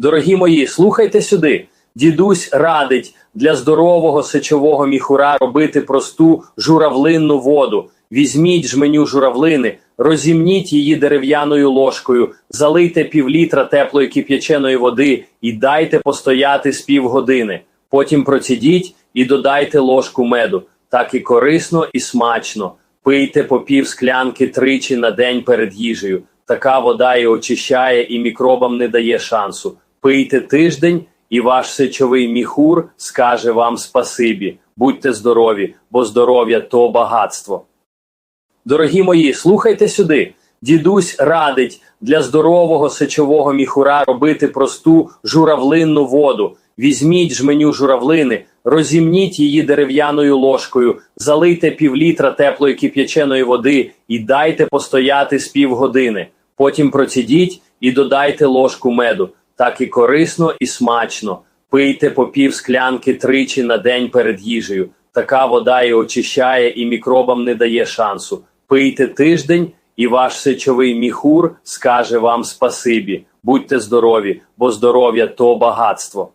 Дорогі мої, слухайте сюди. Дідусь радить для здорового сечового міхура робити просту журавлинну воду. Візьміть жменю журавлини, розімніть її дерев'яною ложкою, залийте півлітра теплої кип'яченої води і дайте постояти з півгодини. Потім процідіть і додайте ложку меду. Так і корисно, і смачно. Пийте по пів склянки тричі на день перед їжею. Така вода і очищає, і мікробам не дає шансу. Пийте тиждень, і ваш сечовий міхур скаже вам спасибі. Будьте здорові, бо здоров'я то багатство. Дорогі мої, слухайте сюди. Дідусь радить для здорового сечового міхура робити просту журавлинну воду. Візьміть жменю журавлини, розімніть її дерев'яною ложкою, залийте півлітра теплої кип'яченої води і дайте постояти з півгодини. Потім процідіть і додайте ложку меду. Так і корисно, і смачно. Пийте по пів склянки тричі на день перед їжею. Така вода і очищає, і мікробам не дає шансу. Пийте тиждень, і ваш сечовий міхур скаже вам спасибі. Будьте здорові, бо здоров'я то багатство.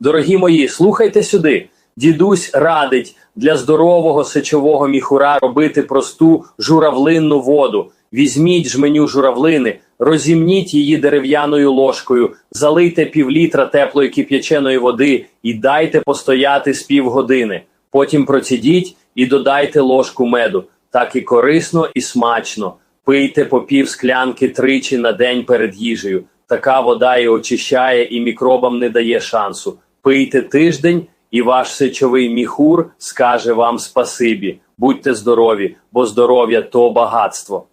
Дорогі мої, слухайте сюди. Дідусь радить для здорового сечового міхура робити просту журавлинну воду. Візьміть жменю журавлини, розімніть її дерев'яною ложкою, залийте півлітра теплої кип'яченої води і дайте постояти з півгодини. Потім процідіть і додайте ложку меду. Так і корисно, і смачно. Пийте по пів склянки тричі на день перед їжею. Така вода і очищає, і мікробам не дає шансу. Пийте тиждень, і ваш сечовий міхур скаже вам спасибі. Будьте здорові, бо здоров'я то багатство.